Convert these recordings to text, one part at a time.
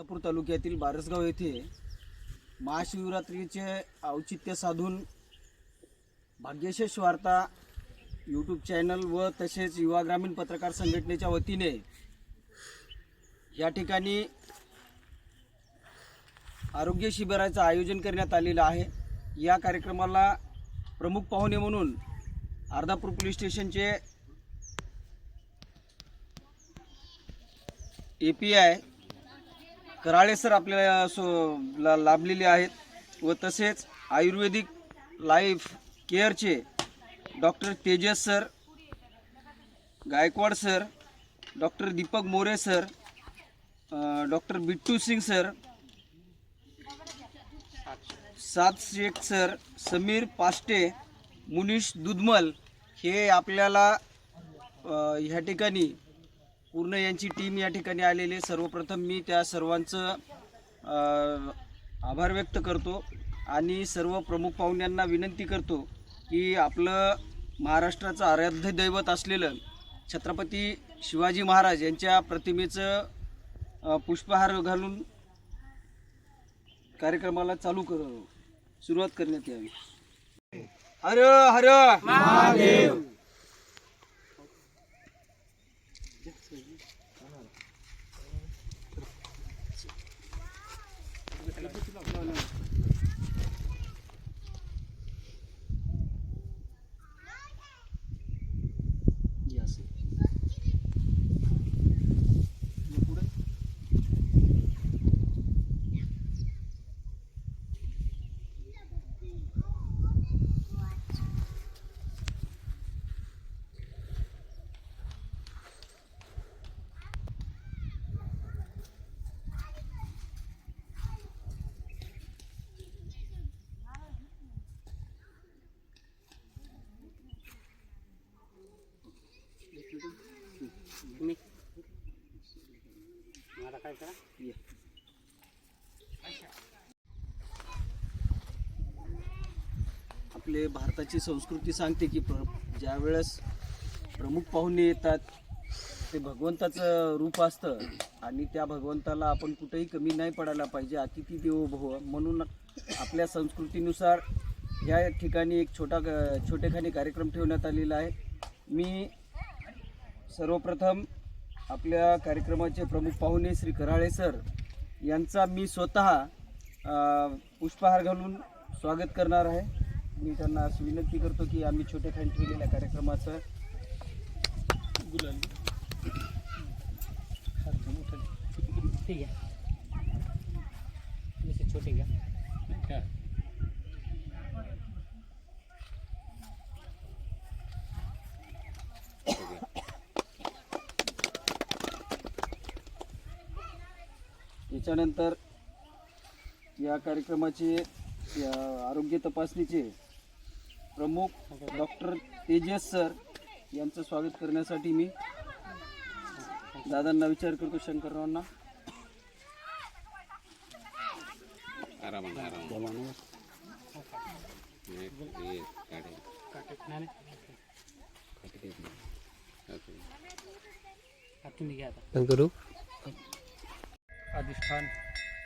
सोलापूर तालुक्यातील बारसगाव येथे महाशिवरात्रीचे औचित्य साधून भाग्यशेष वार्ता यूट्यूब चॅनल व तसेच युवा ग्रामीण पत्रकार संघटनेच्या वतीने या ठिकाणी आरोग्य शिबिराचं आयोजन करण्यात आलेलं आहे. या कार्यक्रमाला प्रमुख पाहुणे म्हणून अर्धापूर पोलीस स्टेशनचे A P I Karale sir आपल्याला सो ला लाभलेले आहेत. व तसेच Ayurvedic life केअरचे doctor Tejas sir Gaikwad sir doctor Deepak More sir doctor Bittu Singh sir सात शेख सर समीर पास्टे मुनीष दुधमल हे आपल्याला ह्या ठिकाणी पूर्ण यांची टीम या ठिकाणी आलेली आहे. सर्वप्रथम मी त्या सर्वांचं आभार व्यक्त करतो आणि सर्व प्रमुख पाहुण्यांना विनंती करतो की आपलं महाराष्ट्राचं आराध्य दैवत असलेलं छत्रपती शिवाजी महाराज यांच्या प्रतिमेचं पुष्पहार घालून कार्यक्रमाला चालू कर सुरुवात करण्यात यावी. हर हर! महादेव! आपले भारताची संस्कृती सांगते की प्र ज्या वेळेस प्रमुख पाहुणे येतात ते भगवंताचं रूप असतं आणि त्या भगवंताला आपण कुठेही कमी नाही पडायला पाहिजे अतिथी देवो भव. म्हणून आपल्या संस्कृतीनुसार या ठिकाणी एक छोटा ग- छोटेखानी कार्यक्रम ठेवण्यात आलेला आहे. मी सर्वप्रथम आपल्या कार्यक्रमाचे प्रमुख पाहुणे श्री कराळे सर यांचा मी स्वतः पुष्पहार घालून स्वागत करणार आहे. मी त्यांना अशी विनंती करतो की आम्ही छोटेखानी ठेवलेल्या कार्यक्रमाचं ठीक आहे. छोटे घ्या. त्याच्यानंतर या कार्यक्रमाचे या आरोग्य तपासणीचे प्रमुख डॉक्टर तेजस सर यांचं स्वागत करण्यासाठी मी दादांना विचार करतो शंकररावांना. नाही अधिष्ठान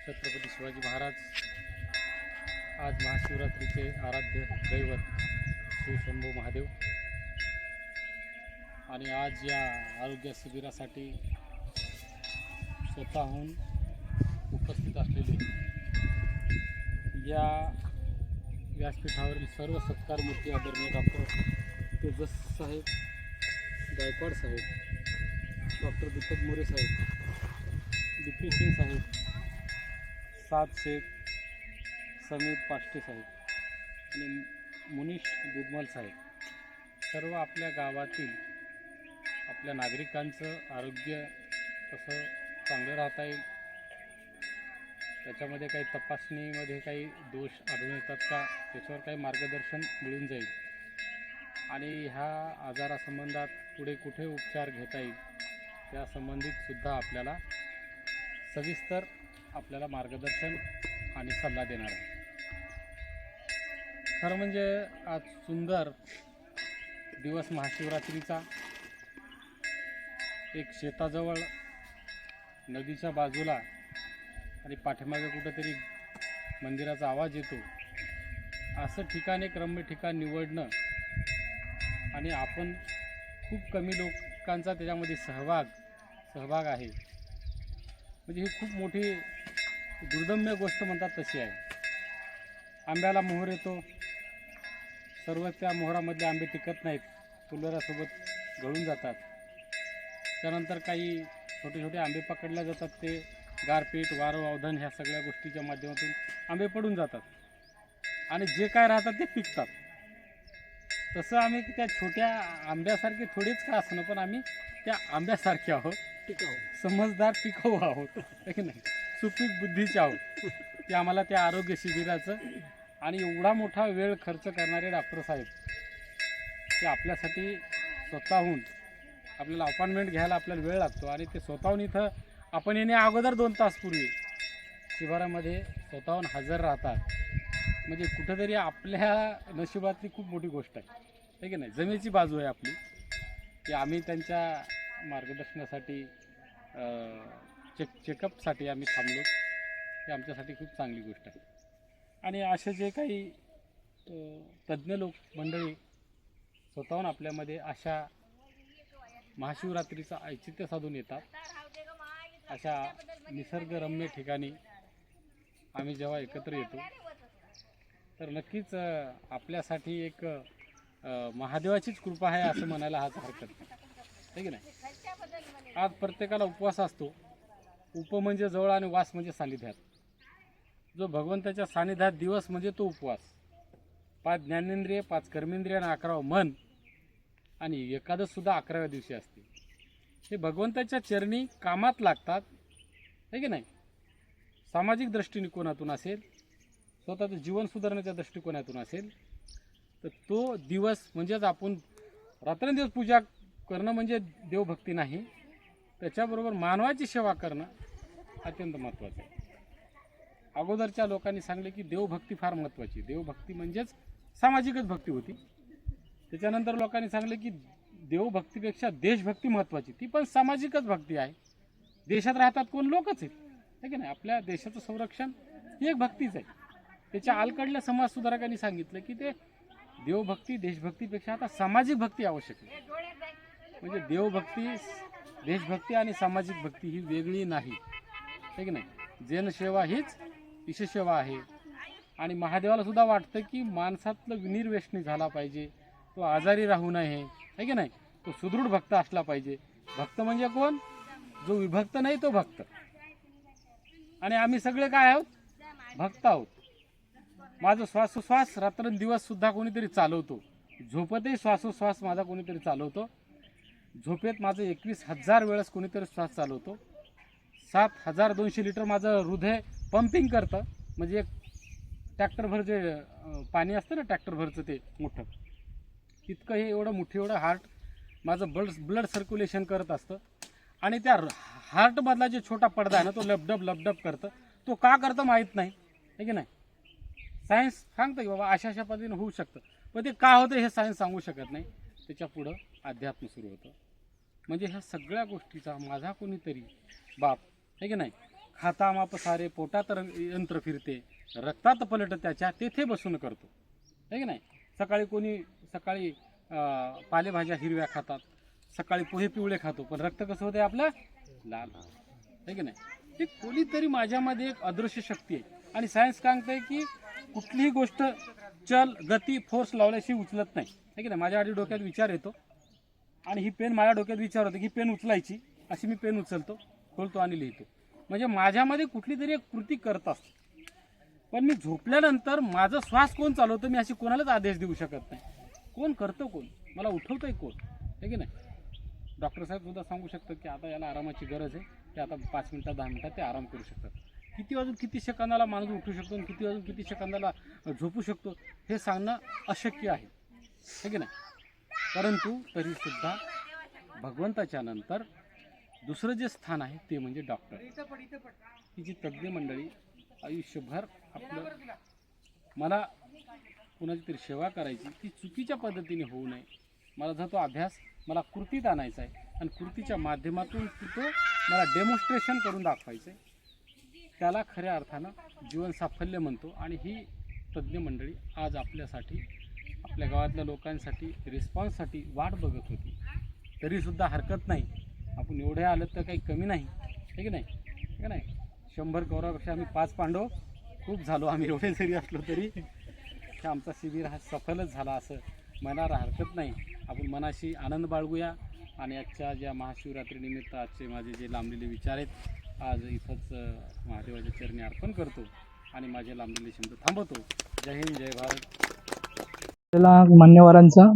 छत्रपती शिवाजी महाराज. आज महाशिवरात्रीचे आराध्य दैवत श्री शंभू महादेव. आणि आज या आरोग्य शिबिरासाठी स्वतःहून उपस्थित असलेले या व्यासपीठावरील सर्व सत्कार मूर्ती आदरणीय डॉक्टर तेजस साहेब गायकवाड साहेब डॉक्टर दीपक मोरे साहेब दिप्ती सिंग साहेब. सात शेख समीर पाष्टे साहेब आणि मुनिष दुधमल साहेब. सर्व आपल्या गावातील आपल्या नागरिकांचं आरोग्य कसं चांगलं राहता येईल. त्याच्यामध्ये काही तपासणीमध्ये काही दोष आढळून येतात का? त्याच्यावर काही मार्गदर्शन मिळून जाईल. आणि ह्या आजारासंबंधात पुढे कुठे उपचार घेता येईल? त्यासंबंधितसुद्धा आपल्याला सविस्तर आपल्याला मार्गदर्शन आणि सल्ला देणार आहे. खरं म्हणजे आज सुंदर दिवस महाशिवरात्रीचा. एक शेताजवळ नदीच्या बाजूला आणि पाठीमागे कुठंतरी मंदिराचा आवाज येतो. असं ठिकाण एक रम्य ठिकाण निवडणं आणि आपण खूप कमी लोकांचा त्याच्यामध्ये सहभाग सहभाग आहे. म्हणजे ही खूप मोठी दुर्दम्य गोष्ट म्हणतात तशी आहे. आंब्याला मोहर येतो. सर्व त्या मोहरामधले आंबे टिकत नाहीत. फुलोऱ्यासोबत गळून जातात. त्यानंतर काही छोटे छोटे आंबे पकडले जातात. ते गारपीट वारं अवधन ह्या सगळ्या गोष्टीच्या माध्यमातून आंबे पडून जातात. आणि जे काय राहतात ते पिकतात. तसं आम्ही त्या छोट्या आंब्यासारखे थोडेच का असणं पण आम्ही त्या आंब्यासारखे आहोत. टिकाऊ. समजदार टिकाऊ आहोत है की नाही? सुपीक बुद्धीचे आहोत. ते आम्हाला त्या आरोग्य शिबिराचं आणि एवढा मोठा वेळ खर्च करणारे डॉक्टर साहेब ते आपल्यासाठी स्वतःहून आपल्याला अपॉइंटमेंट घ्यायला आपल्याला वेळ लागतो आणि ते स्वतःहून इथं आपण येणे अगोदर दोन तास पूर्वी शिबिरामध्ये स्वतःहून हजर राहतात. म्हणजे कुठंतरी आपल्या नशिबातली खूप मोठी गोष्ट आहे. है की नाही? जमेची बाजू आहे आपली. की आम्ही त्यांच्या मार्गदर्शनासाठी चेक चेकअपसाठी आम्ही थांबलो. हे आमच्यासाठी खूप चांगली गोष्ट आहे. आणि असे जे काही तज्ज्ञ लोक मंडळी स्वतःहून आपल्यामध्ये अशा महाशिवरात्रीचं औचित्य साधून येतात. अशा निसर्गरम्य ठिकाणी आम्ही जेव्हा एकत्र येतो तर नक्कीच आपल्यासाठी एक महादेवाचीच कृपा आहे असं म्हणायला हाच हरकत नाही. है की नाही? आज प्रत्येकाला उपवास असतो. उप म्हणजे जवळ आणि वास म्हणजे सानिध्यात जो भगवंताच्या सानिध्यात दिवस म्हणजे तो उपवास. पाच ज्ञानेंद्रिय पाच कर्मेंद्रिय आणि अकरावं मन आणि एकादश सुद्धा अकराव्या दिवशी असते. हे भगवंताच्या चरणी कामात लागतात है की नाही? सामाजिक दृष्टिकोनातून असेल स्वतःचं जीवन सुधारण्याच्या दृष्टिकोनातून असेल तर तो दिवस म्हणजेच आपण रात्रंदिवस पूजा करणं म्हणजे देवभक्ती नाही. त्याच्याबरोबर मानवाची सेवा करणं अत्यंत महत्त्वाचं आहे. अगोदरच्या लोकांनी सांगले की देवभक्ती फार महत्त्वाची देवभक्ती म्हणजेच सामाजिकच भक्ती होती. त्याच्यानंतर लोकांनी सांगले की देवभक्तीपेक्षा देशभक्ती महत्त्वाची ती पण सामाजिकच भक्ती आहे. देशात राहतात कोण लोकच आहेत. है की नाही? आपल्या देशाचं संरक्षण ही एक भक्तीच आहे. त्याच्या अलीकडल्या समाजसुधारकांनी सांगितलं की ते देवभक्ती देशभक्तीपेक्षा आता सामाजिक भक्ती आवश्यक आहे. म्हणजे देवभक्ती देशभक्ती आणि सामाजिक भक्ती ही वेगळी नाही. है की नाही? जनसेवा हीच ईशसेवा आहे. आणि महादेवाला सुद्धा वाटतं की माणसातलं विनिर्वेशनी झाला पाहिजे. तो आजारी राहू नये. है की नाही? तो सुदृढ भक्त असला पाहिजे. भक्त म्हणजे कोण? जो विभक्त नाही तो भक्त. आणि आम्ही सगळे काय आहोत? भक्त आहोत. माझं श्वासोश्वास रात्रंदिवस सुद्धा कोणीतरी चालवतो. झोपतही श्वासोश्वास माझा कोणीतरी चालवतो. झोपेत माझं एकवीस हजार वेळेस कोणीतरी श्वास चालवतो. सात हजार दोनशे लिटर माझं हृदय पंपिंग करतं. म्हणजे एक ट्रॅक्टरभर जे पाणी असतं ना ट्रॅक्टरभरचं ते मोठं. इतकं हे एवढं मोठं एवढं हार्ट माझं ब्लड ब्लड सर्क्युलेशन करत असतं. आणि त्या हार्टमधला जे छोटा पडदा आहे ना तो लबडब लबडब करतं. तो का करतं माहीत नाही. है की नाही? सायन्स सांगतं की बाबा अशा अशा पद्धतीने होऊ शकतं. पण ते का होतं हे सायन्स सांगू शकत नाही. त्याच्या पुढं अध्यात्म सुरू होतं. म्हणजे ह्या सगळ्या गोष्टीचा माझा कोणीतरी बाप है की नाही? खाता माप सारे पोटात रंग- यंत्र फिरते रक्तात पलट त्याच्या तेथे बसून करतो आहे की नाही? सकाळी कोणी सकाळी पालेभाज्या हिरव्या खातात सकाळी पोहे पिवळे खातो पण रक्त कसं होते आपलं? लाल. है की नाही? ते कोणीतरी माझ्यामध्ये एक अदृश्य शक्ती आहे. आणि सायन्स सांगतंय की कुठलीही गोष्ट चल गती फोर्स लावल्याशी उचलत नाही. आहे की नाही? माझ्या आधी डोक्यात विचार येतो. आणि ही पेन माझ्या डोक्यात विचार होतो की पेन उचलायची. अशी मी पेन उचलतो खोलतो आणि लिहितो. म्हणजे माझ्यामध्ये कुठली तरी एक कृती करत असतो. पण मी झोपल्यानंतर माझा श्वास कोण चालवतो मी अशी कोणालाच आदेश देऊ शकत नाही. कोण करतं कोण? मला उठवतंय कोण? हे की नाही? डॉक्टर साहेब सुद्धा सांगू शकतात की आता याला आरामाची गरज आहे. ते आता पाच मिनिटात दहा मिनटात ते आराम करू शकतात. किती वाजून किती सेकंदाला माणूस उठू शकतो आणि किती वाजून किती सेकंदाला झोपू शकतो हे सांगणं अशक्य आहे. है की नाही? परंतु तरीसुद्धा भगवंताच्या नंतर दुसरं जे स्थान आहे ते म्हणजे डॉक्टर. ही जी तज्ज्ञ मंडळी आयुष्यभर आपलं मला कुणाची तरी सेवा करायची ती चुकीच्या पद्धतीने होऊ नये. मला जर तो अभ्यास मला कृतीत आणायचा आहे आणि कृतीच्या माध्यमातून तो मला डेमॉन्स्ट्रेशन करून दाखवायचं आहे त्याला खऱ्या अर्थानं जीवन साफल्य म्हणतो आणि ही तज्ज्ञ मंडळी आज आपल्यासाठी आपल्या गावातल्या लोकांसाठी रिस्पॉन्ससाठी वाट बघत होती. तरीसुद्धा हरकत नाही. आपण एवढे आलं तर काही कमी नाही. आहे की नाही? आहे की नाही? शंभर कौरापेक्षा आम्ही पाच पांडव. खूप झालो आम्ही. एवढे जरी असलो तरी. आमचा शिबिर हा सफलच झाला असं म्हणायला हरकत नाही. आपण मनाशी आनंद बाळगूया. आणि आजच्या ज्या महाशिवरात्रीनिमित्त आजचे माझे जे लांबलेले विचार आहेत आज इथंच महादेवाच्या चरणी अर्पण करतो. आणि माझे लांबलेले शब्द थांबवतो. जय हिंद जय भारत. आपल्याला मान्यवरांचा.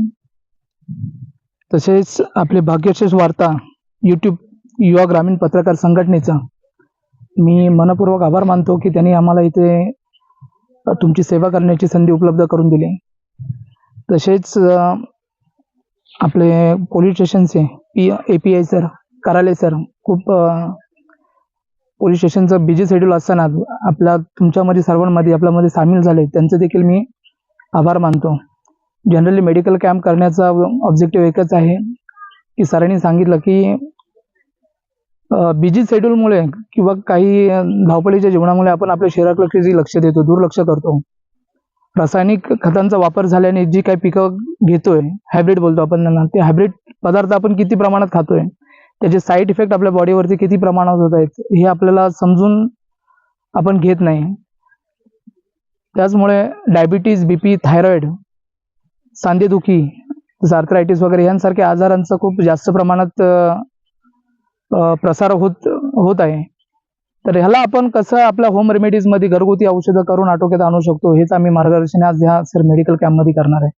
तसेच आपले भाग्यशेष वार्ता यूट्यूब युवा ग्रामीण पत्रकार संघटनेचा. मी मनपूर्वक आभार मानतो की त्यांनी आम्हाला इथे तुमची सेवा करण्याची संधी उपलब्ध करून दिली. तसेच आपले पोलीस स्टेशनचे P A P I sir कार्यालय सर खूप पोलीस स्टेशनचं बिझी शेड्यूल असताना आपल्या तुमच्यामध्ये सर्वांमध्ये आपल्यामध्ये सामील झाले. त्यांचं देखील मी आभार मानतो. जनरली मेडिकल कॅम्प करण्याचा ऑब्जेक्टिव्ह एकच आहे. की सरांनी सांगितलं की बिझी शेड्यूलमुळे किंवा काही धावपळीच्या जीवनामुळे आपण आपल्या शरीराकडे लक्ष देतो दुर्लक्ष करतो. रासायनिक खतांचा वापर झाल्याने जी काही पिकं घेतोय हायब्रिड बोलतो आपण त्यांना ते हायब्रिड पदार्थ आपण किती प्रमाणात खातोय त्याचे साईड इफेक्ट आपल्या बॉडीवरती किती प्रमाणात होत आहेत हे आपल्याला समजून आपण घेत नाही. त्याचमुळे डायबिटीज बीपी थायरॉइड सांधेदुखी जसं आर्थरायटिस वगैरे यांसारख्या आजारांचा खूप जास्त प्रमाणात प्रसार होत होत आहे. तर ह्याला आपण कसं आपल्या होम रेमेडीजमध्ये घरगुती औषधं करून आटोक्यात आणू शकतो हेच आम्ही मार्गदर्शन आज ह्या सर मेडिकल कॅम्पमध्ये करणार आहे.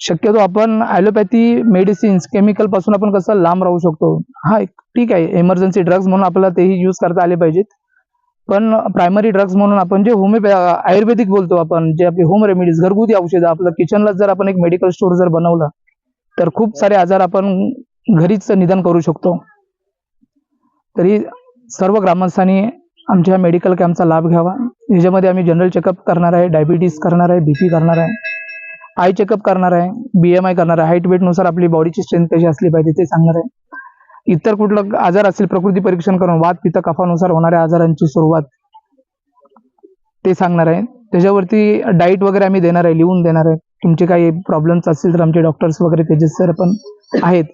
शक्यतो आपण ॲलोपॅथी मेडिसिन्स केमिकलपासून आपण कसं लांब राहू शकतो. हा एक ठीक आहे इमर्जन्सी ड्रग्ज म्हणून आपल्याला तेही यूज करता आले पाहिजेत. पण प्रायमरी ड्रग्ज म्हणून आपण जे होमिओ आयुर्वेदिक बोलतो आपण जे आपली होम रेमेडीज घरगुती औषधं आपलं किचनला जर आपण एक मेडिकल स्टोअर जर बनवलं तर खूप सारे आजार आपण घरीच निदान करू शकतो. तरी सर्व ग्रामस्थांनी आमच्या मेडिकल कॅम्पचा लाभ घ्यावा. ह्याच्यामध्ये आम्ही जनरल चेकअप करणार आहे डायबिटीज करणार आहे बीपी करणार आहे आय चेकअप करणार आहे बी एम आय करणार आहे. हाईट वेटनुसार आपली बॉडीची स्ट्रेंथ कशी असली पाहिजे ते सांगणार आहे. इतर कुठलं आजार असेल प्रकृती परीक्षण करून वाद पित्त कफानुसार होणाऱ्या आजारांची सुरुवात ते सांगणार आहे. त्याच्यावरती डाईट वगैरे आम्ही देणार आहे लिहून देणार आहे. तुमचे काही प्रॉब्लेम्स असतील तर आमचे डॉक्टर्स वगैरे तेजस सर पण आहेत.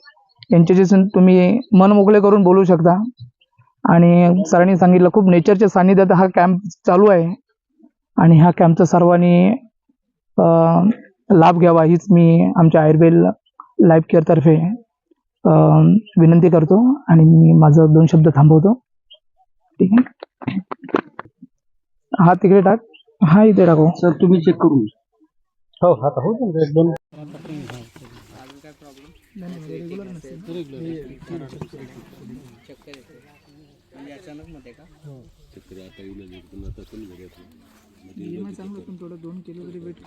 यांच्याशी तुम्ही मन मोकळे करून बोलू शकता. आणि सरांनी सांगितलं खूप नेचरच्या सानिध्यात हा कॅम्प चालू आहे. आणि ह्या कॅम्पचा सर्वांनी लाभ घ्यावा हीच मी आमच्या आयुर्वेद लाईफ केअरतर्फे विनंती करतो आणि मी माझं दोन शब्द थांबवतो. ठीक आहे? हा तिकडे टाक. हा इथे टाकू. सर तुम्ही चेक करून हो आता हो एक दोन. अचानक मध्ये का? चांगलं पण थोडं दोन किलो तरी वेट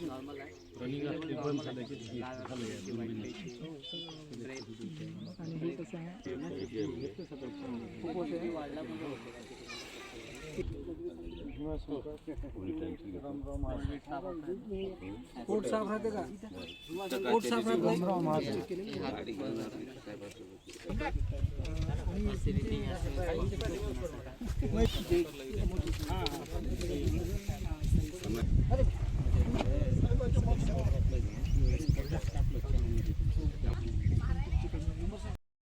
आणि हे कसं आहे? पोट साफ़ राहते का? साफ़ राहते? 快点